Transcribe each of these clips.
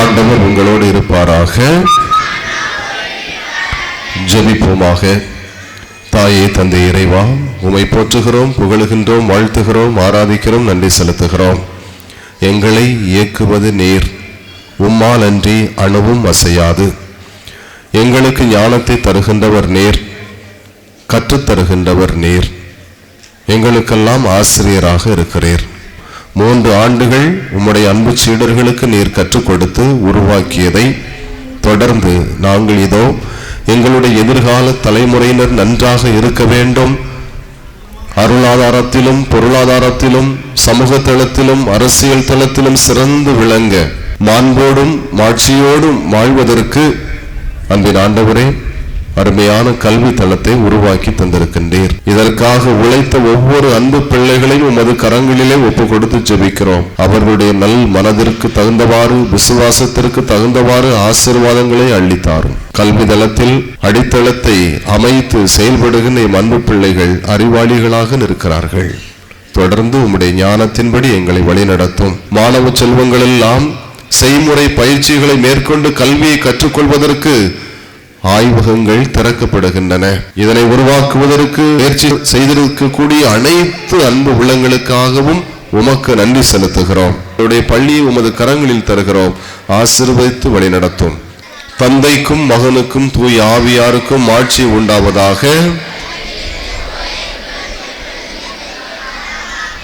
ஆண்டவர் உங்களோடு இருப்பாராக. ஜெபிப்போமாக. தாயே தந்தை இறைவா உமை போற்றுகிறோம் புகழுகின்றோம் வாழ்த்துகிறோம் ஆராதிக்கிறோம் நன்றி செலுத்துகிறோம். எங்களை இயக்குவது நீர். உம்மால் அன்றி அணுவும் அசையாது. எங்களுக்கு ஞானத்தை தருகின்றவர் நீர். கற்றுத் தருகின்றவர் நீர். எங்களுக்கெல்லாம் ஆசிரியராக இருக்கிறீர். மூன்று ஆண்டுகள் உம்முடைய அன்பு சீடர்களுக்கு நீர் கற்றுக் கொடுத்து உருவாக்கியதை தொடர்ந்து நாங்கள் இதோ எங்களுடைய எதிர்கால தலைமுறையினர் நன்றாக இருக்க வேண்டும். அருளாதாரத்திலும் பொருளாதாரத்திலும் சமூக தளத்திலும் அரசியல் தளத்திலும் சிறந்து விளங்க மாண்போடும் மாட்சியோடும் வாழ்வதற்கு அன்பின் ஆண்டவரே அருமையான கல்வி தளத்தை உருவாக்கி தந்திருக்கின்றீர். இதற்காக உழைத்த ஒவ்வொரு அன்பு பிள்ளைகளையும் உமது கரங்களிலே ஒப்பு கொடுத்து ஜெபிக்கிறோம். அவர்களுடைய நல் மனதிற்கு தகுந்தவாறு விசுவாசத்திற்கு தகுந்தவாறு ஆசீர்வாதங்களை அள்ளித்தாரும். கல்வி தளத்தில் அடித்தளத்தை அமைத்து செயல்படுகின்ற எம் அன்பு பிள்ளைகள் அறிவாளிகளாக நிற்கிறார்கள். தொடர்ந்து உம்முடைய ஞானத்தின்படி எங்களை வழிநடத்தும். மாணவ செல்வங்கள் எல்லாம் செய்முறை பயிற்சிகளை மேற்கொண்டு கல்வியை கற்றுக்கொள்வதற்கு ஆய்வகங்கள் திறக்கப்படுகின்றன. இதனை உருவாக்குவதற்கு முயற்சி செய்திருக்கக்கூடிய அனைத்து அன்பு உள்ளங்களுக்காகவும் உமக்கு நன்றி செலுத்துகிறோம். என்னுடைய பள்ளியை உமது கரங்களில் தருகிறோம். ஆசிர்வதித்து வழிநடத்தும். தந்தைக்கும் மகனுக்கும் தூய் ஆவியாருக்கும் ஆட்சி உண்டாவதாக.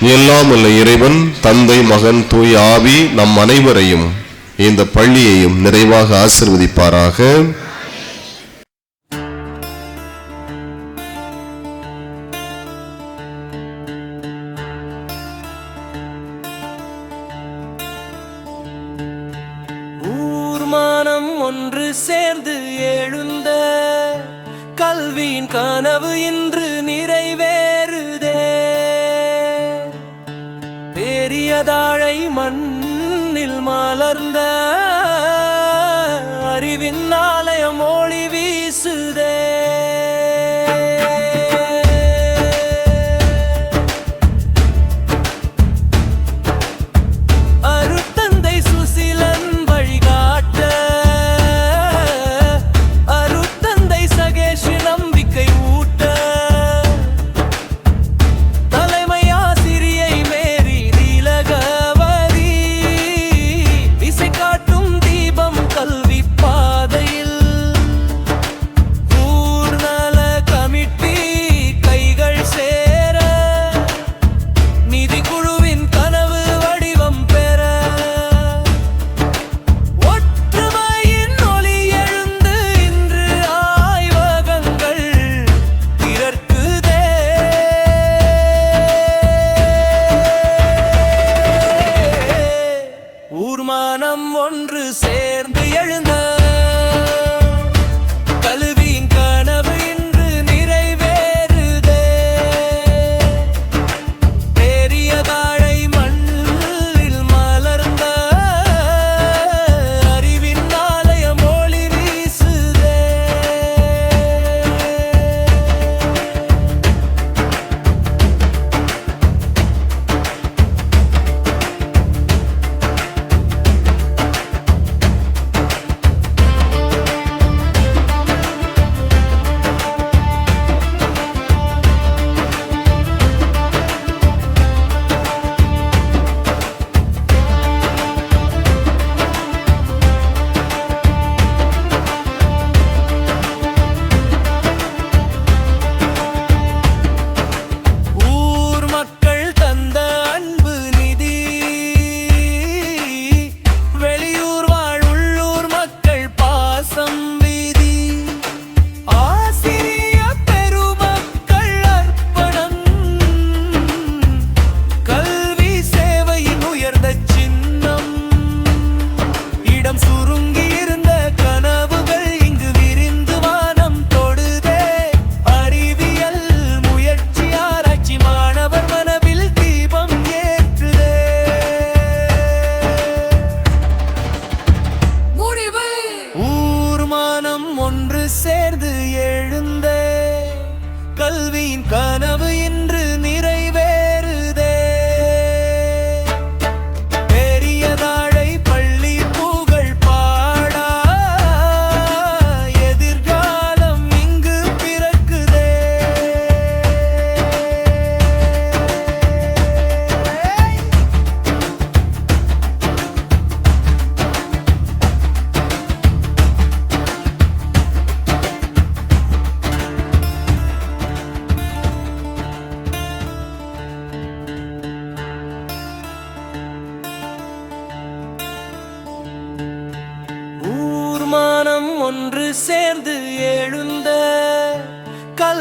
எல்லாம் உள்ள இறைவன் தந்தை மகன் தூய் ஆவி நம் அனைவரையும் இந்த பள்ளியையும் நிறைவாக ஆசிர்வதிப்பாராக. ஒன்று சேர்ந்து எழுந்த கல்வியின் கனவு இன்று நிறைவேறுதே. பெரியதாழை மண்ணில் மலர்ந்த அறிவின்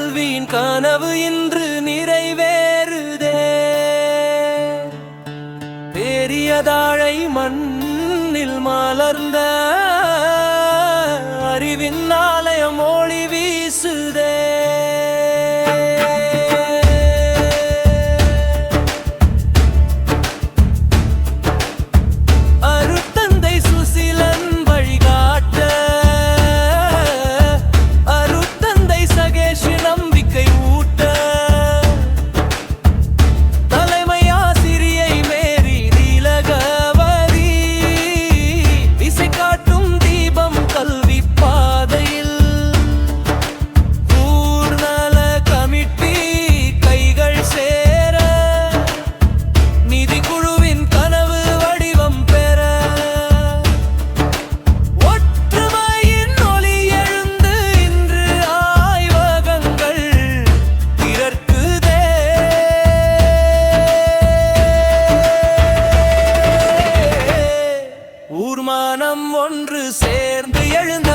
கல்வியின் கனவு இன்று நிறைவேறுதே. பெரியதாழை மண்ணில் மலர்ந்த அறிவின் ஊர்மானம் ஒன்று சேர்ந்து எழுந்த